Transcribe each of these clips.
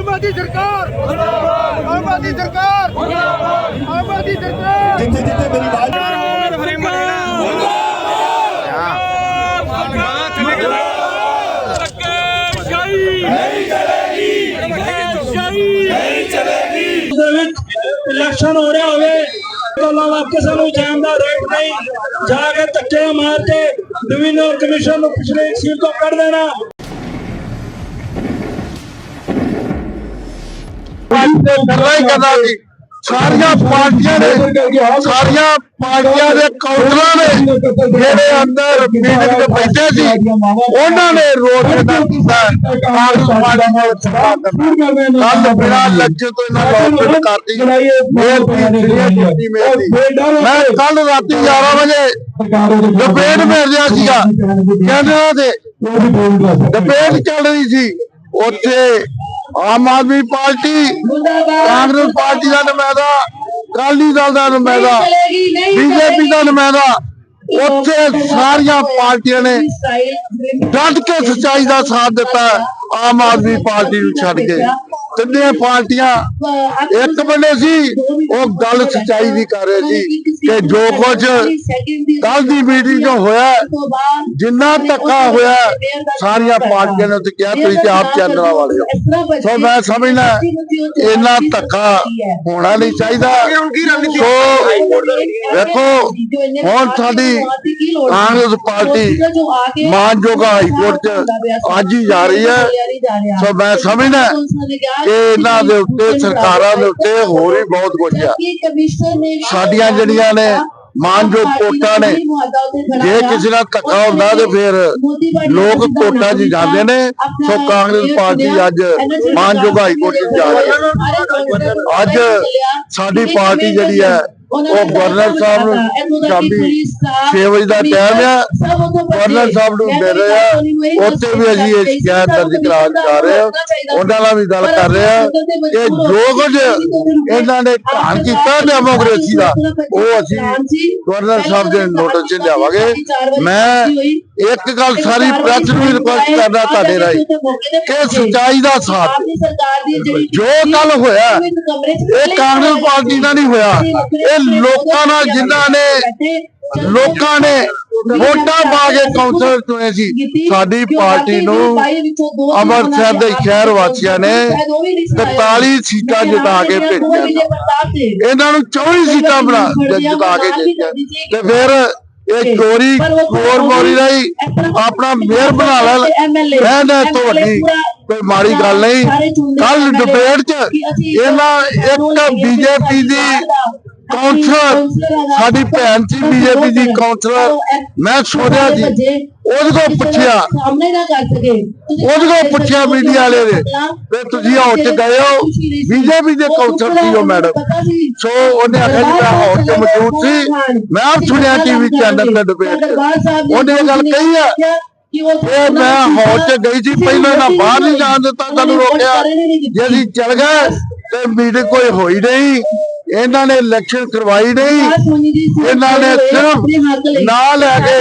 ਆਮ ਆਦਮੀ ਸਰਕਾਰ ਆਦਮੀ ਸਰਕਾਰ ਆਦਮੀ ਸਰਕਾਰ। ਜਿੱਥੇ ਜਿੱਥੇ ਮੇਰੀ ਆਵਾਜ਼ ਇਲੈਕਸ਼ਨ ਹੋ ਰਿਹਾ ਹੋਵੇ ਗੱਲਾਂ ਦਾ ਕਿਸੇ ਨੂੰ ਜਾਣ ਦਾ ਰੇਟ ਨਹੀਂ। ਜਾ ਕੇ ਧੱਕੇ ਮਾਰ ਕੇ ਡਿਵੀਜ਼ਨਲ ਕਮਿਸ਼ਨ ਨੂੰ ਪਿਛਲੇ ਸੀਟ ਤੋਂ ਕੱਢ ਦੇਣਾ। ਗੱਲਾਂ ਹੀ ਕਰਦਾ ਸੀ। ਸਾਰੀਆਂ ਪਾਰਟੀਆਂ ਨੇ ਸਾਰੀਆਂ ਪਾਰਟੀਆਂ ਦੇ ਕਾਉਂਟਰਾਂ ਨੇ ਜਿਹੜੇ ਅੰਦਰ ਮੀਟਿੰਗ ਤੇ ਬੈਠੇ ਸੀ ਉਹਨਾਂ ਨੇ ਰੋਡ ਤੇ ਦਾ ਕੀਤਾ ਕਾਂਗਰਸ ਪਾਰਟੀ ਨਾਲ ਸਵਾਲ ਕੱਲ ਬਿਨਾਂ ਲੱਜੇ ਤੋਂ ਇਹਨਾਂ ਲੋਕ ਕਰਦੀ ਫੇਰ ਵੀ ਮੈਂ ਕੱਲ ਰਾਤੀ 11 ਵਜੇ ਡਿਬੇਟ ਮਿਲ ਰਿਹਾ ਸੀਗਾ ਕੈਨੇਡਾ ਦੇ ਡਿਬੇਟ ਚੱਲ ਰਹੀ ਸੀ। ਉੱਥੇ ਆਮ ਆਦਮੀ ਪਾਰਟੀ ਕਾਂਗਰਸ ਪਾਰਟੀ ਦਾ ਨੁਮਾਇੰਦਾ ਅਕਾਲੀ ਦਲ ਦਾ ਨੁਮਾਇੰਦਾ ਬੀਜੇਪੀ ਦਾ ਨੁਮਾਇੰਦਾ ਉੱਥੇ ਸਾਰੀਆਂ ਪਾਰਟੀਆਂ ਨੇ ਡਟ ਕੇ ਸੱਚਾਈ ਦਾ ਸਾਥ ਦਿੱਤਾ ਆਮ ਆਦਮੀ ਪਾਰਟੀ ਨੂੰ ਛੱਡ ਕੇ। ਤਿੰਨੇ ਪਾਰਟੀਆਂ ਇੱਕ ਬੰਦੇ ਸੀ, ਉਹ ਗੱਲ ਸੱਚਾਈ ਦੀ ਕਰ ਰਹੇ ਸੀ ਕਿ ਜੋ ਕੁਝ ਕੱਲ ਦੀ ਮੀਟਿੰਗ 'ਚ ਹੋਇਆ, ਜਿੰਨਾ ਧੱਕਾ ਹੋਇਆ, ਸਾਰੀਆਂ ਪਾਰਟੀਆਂ ਨੇ ਉੱਤੇ ਕਿਹਾ, ਤੁਸੀਂ ਤੇ ਆਪ ਚੈਨਲਾਂ ਵਾਲੇ ਹੋ। ਸੋ ਮੈਂ ਸਮਝਦਾ, ਇੰਨਾ ਧੱਕਾ ਹੋਣਾ ਨਹੀਂ ਚਾਹੀਦਾ। ਸੋ ਵੇਖੋ, ਹੁਣ ਸਾਡੀ ਕਾਂਗਰਸ ਪਾਰਟੀ ਮਾਨਯੋਗ ਹਾਈ ਕੋਰਟ ਚ ਅੱਜ ਹੀ ਜਾ ਰਹੀ ਹੈ। ਸੋ ਮੈਂ ਸਮਝਣਾ ਕਿ ਇਹਨਾਂ ਦੇ ਉੱਤੇ ਸਰਕਾਰਾਂ ਦੇ ਉੱਤੇ ਹੋਰ ਵੀ ਬਹੁਤ ਕੁਝ ਆ। ਸਾਡੀਆਂ ਜਿਹੜੀਆਂ ਨੇ ਮਾਨਯੋਗ ਕੋਰਟਾਂ ਨੇ ਜੇ ਕਿਸੇ ਨਾਲ ਧੱਕਾ ਹੁੰਦਾ ਤੇ ਫਿਰ ਲੋਕ ਕੋਰਟਾਂ 'ਚ ਜਾਂਦੇ ਨੇ। ਸੋ ਕਾਂਗਰਸ ਪਾਰਟੀ ਅੱਜ ਮਾਨਯੋਗ ਹਾਈ ਕੋਰਟ 'ਚ ਜਾ ਰਹੀ। ਹੈ ਅੱਜ ਸਾਡੀ ਪਾਰਟੀ ਜਿਹੜੀ ਹੈ ਉਹ ਗਵਰਨਰ ਸਾਹਿਬ ਨੂੰ ਸ਼ਾਮੀ 6 ਵਜੇ ਦਾ ਟਾਈਮ ਆ। ਗਵਰਨਰ ਸਾਹਿਬ ਨੂੰ ਮਿਲ ਰਹੇ ਆ। ਉੱਥੇ ਵੀ ਅਸੀਂ ਇਹ ਸ਼ਿਕਾਇਤ ਦਰਜ ਕਰਾਉਣ ਜਾ ਰਹੇ ਆ। ਉਹਨਾਂ ਨਾਲ ਵੀ ਗੱਲ ਕਰ ਰਹੇ ਆ। ਕਿ ਜੋ ਕੁਝ ਇਹਨਾਂ ਨੇ ਘਾਣ ਕੀਤਾ ਡੈਮੋਕ੍ਰੇਸੀ ਦਾ ਉਹ ਅਸੀਂ ਗਵਰਨਰ ਸਾਹਿਬ ਦੇ ਨੋਟਿਸ 'ਚ ਲਿਆਵਾਂਗੇ ਮੈਂ ਇੱਕ ਗੱਲ ਸਾਰੀ ਪ੍ਰੈਸ ਨੂੰ ਰਿਕੁਐਸਟ ਕਰਦਾ ਤੁਹਾਡੇ ਰਾਹੀਂ। ਕਿ ਸੱਚਾਈ ਦਾ ਸਾਥ। ਜੋ ਕੱਲ ਹੋਇਆ ਇਹ ਕਾਂਗਰਸ ਪਾਰਟੀ ਨਾਲ ਨਹੀਂ ਹੋਇਆ। ਇਹ ਲੋਕਾਂ ਨਾਲ ਜਿਨ੍ਹਾਂ ਨੇ ਲੋਕਾਂ ਨੇ ਵੋਟਾਂ ਪਾ ਕੇ ਕੌਂਸਲਰ ਚੁਣੇ ਸੀ। ਸਾਡੀ ਪਾਰਟੀ ਨੂੰ ਅੰਮ੍ਰਿਤਸਰ ਦੇ ਸ਼ਹਿਰ ਵਾਸੀਆਂ ਨੇ 43 ਸੀਟਾਂ ਜਿਤਾ ਕੇ ਭੇਜੀਆਂ। ਇਹਨਾਂ ਨੂੰ 24 ਸੀਟਾਂ ਬਣਾ ਜਿਤਾ ਕੇ ਭੇਜੀਆਂ। ਤੇ ਫਿਰ ਇਹ ਚੋਰੀ ਚੋਰ ਮੋਰੀ ਰਹੀ ਆਪਣਾ ਮੇਅਰ ਬਣਾ ਲੈ ਕਹਿੰਦਾ ਤੋਂ ਵੱਡੀ ਕੋਈ ਮਾੜੀ ਗੱਲ ਨਹੀਂ। ਕੱਲ ਡਿਬੇਟ 'ਚ ਇਹਨਾਂ ਇੱਕ ਬੀਜੇਪੀ ਦੀ ਕਾਉਂਸਲਰ ਸਾਡੀ ਭੈਣ ਸੀ ਬੀਜੇਪੀ ਦੀ ਕਾਉਂਸਲਰ ਮੈਂ ਸੋਚਿਆ ਜੀ। ਉਹਦੇ ਕੋਲ ਪੁੱਛਿਆ। ਸਾਹਮਣੇ ਨਾ ਕਰ ਸਕੇ। ਉਹਦੇ ਕੋਲ ਪੁੱਛਿਆ ਮੀਡੀਆ ਵਾਲੇ ਨੇ ਤੇ ਤੁਸੀਂ ਹੌਟ ਚ ਗਏ ਹੋ। ਬੀਜੇਪੀ ਦੇ ਕਾਉਂਸਲਰ ਸੀ ਉਹ ਮੈਡਮ ਸੋ। ਉਹਨੇ ਆਖਿਆ ਜੀ ਮੈਂ ਹੌਟ ਚ ਮੌਜੂਦ ਸੀ। ਮੈਂ ਆਪ ਸੁਣਿਆ ਟੀਵੀ ਚੈਨਲ ਤੇ ਡਿਬੇਟ ਉਹਨੇ ਇਹ ਗੱਲ ਕਹੀ ਆ। ਇਹ ਮੈਂ ਹੌਟ ਚ ਗਈ ਸੀ ਪਹਿਲਾਂ ਨਾ ਬਾਹਰ ਨਹੀਂ ਜਾਣ ਦਿੱਤਾ ਤੁਹਾਨੂੰ ਰੋਕਿਆ। ਜੇ ਅਸੀਂ ਚਲ ਗਏ ਤੇ ਮੀਟਿੰਗ ਕੋਈ ਹੋਈ ਨਹੀਂ। ਇਹਨਾਂ ਨੇ ਇਲੈਕਸ਼ਨ ਕਰਵਾਈ ਨਹੀਂ। ਇਹਨਾਂ ਨੇ ਸਿਰਫ ਨਾਂ ਲੈ ਕੇ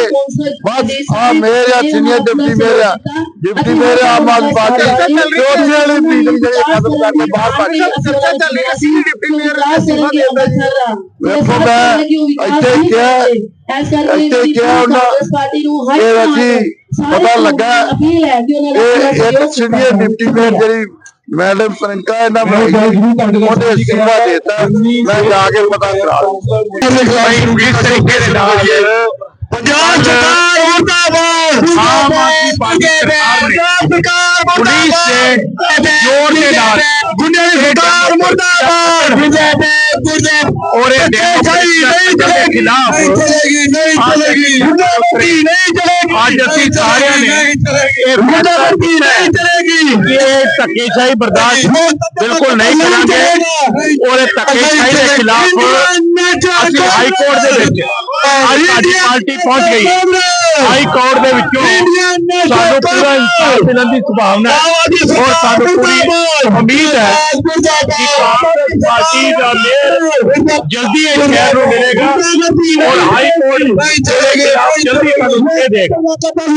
ਬਸ ਆ ਮੇਰੇ ਆ ਸੀਨੀਅਰ ਡਿਪਟੀ ਮੇਰੇ ਆ। ਡਿਪਟੀ ਮੇਰੇ ਆਮ ਆਦਮੀ ਪਾਰਟੀ ਚੌਥੀ ਵਾਲੀ ਮੀਟਿੰਗ ਜਿਹੜੀ ਖਤਮ ਕਰਕੇ ਬਾਹਰ ਭੱਜ ਗਏ ਵੇਖੋ ਮੈਂ ਇੱਥੇ ਕਿਹਾ ਇੱਥੇ ਕਿਹਾ ਉਹਨਾਂ ਇਹ ਅਸੀਂ ਪਤਾ ਲੱਗਾ ਇਹ ਇੱਕ ਸੀਨੀਅਰ ਡਿਪਟੀ ਮੇਅਰ ਜਿਹੜੀ ਮੈਡਮ ਪ੍ਰਿੰਕਾ ਇਹਨਾਂ ਬਣਾਈ ਉਹਨੇ ਅਸਤੀਫਾ ਦੇਤਾ। ਮੈਂ ਜਾ ਕੇ ਪਤਾ ਕਰਾ ਇਸ ਤਰੀਕੇ ਦੇ ਨਾਲ ਪੰਜਾਬ ਸਰਕਾਰ ਮੁਰਦਾਬਾਦ। ਆਮ ਆਦਮੀ ਪਾਰਟੀ ਸਰਕਾਰ ਨੇ ਪੁਲਿਸ ਦੇ ਜ਼ੋਰ ਦੇ ਨਾਲ ਗੁੰਡੇ ਦੀ ਸਰਕਾਰ ਮੁਰਦਾਬਾਦ। ਔਰ ਇਹ ਡੈਮੋਕ੍ਰੇਸੀ ਦੇ ਖਿਲਾਫ ਚਲੇਗੀ ਨਹੀਂ ਚਲੇਗੀ ਗੁੰਡਾਗਰਦੀ ਨਹੀਂ ਚਲੇਗੀ ਅੱਜ ਅਸੀਂ ਸਾਰਿਆਂ ਨੇ ਇਹ ਗੁੰਡਾਗਰਦੀ ਨਹੀਂ ਚਲੇਗੀ ਇਹ ਧੱਕੇਸ਼ਾਹੀ ਬਰਦਾਸ਼ਤ ਬਿਲਕੁਲ ਨਹੀਂ ਕਰਾਂਗੇ ਔਰ ਇਹ ਧੱਕੇਸ਼ਾਹੀ ਦੇ ਖਿਲਾਫ ਅਸੀਂ ਹਾਈ ਕੋਰਟ ਦੇ ਵਿੱਚ ਅੱਜ ਸਾਡੀ ਪਾਰਟੀ ਪਹੁੰਚ ਗਈ ਹਾਈ ਜਲਦੀ ਇਹ ਸ਼ਹਿਰ ਨੂੰ ਮਿਲੇਗਾ ਔਰ ਹਾਈ ਕੋਰਟ ਜਲਦੀ ਕਾਨੂੰਨ ਦੇ ਦੇਗਾ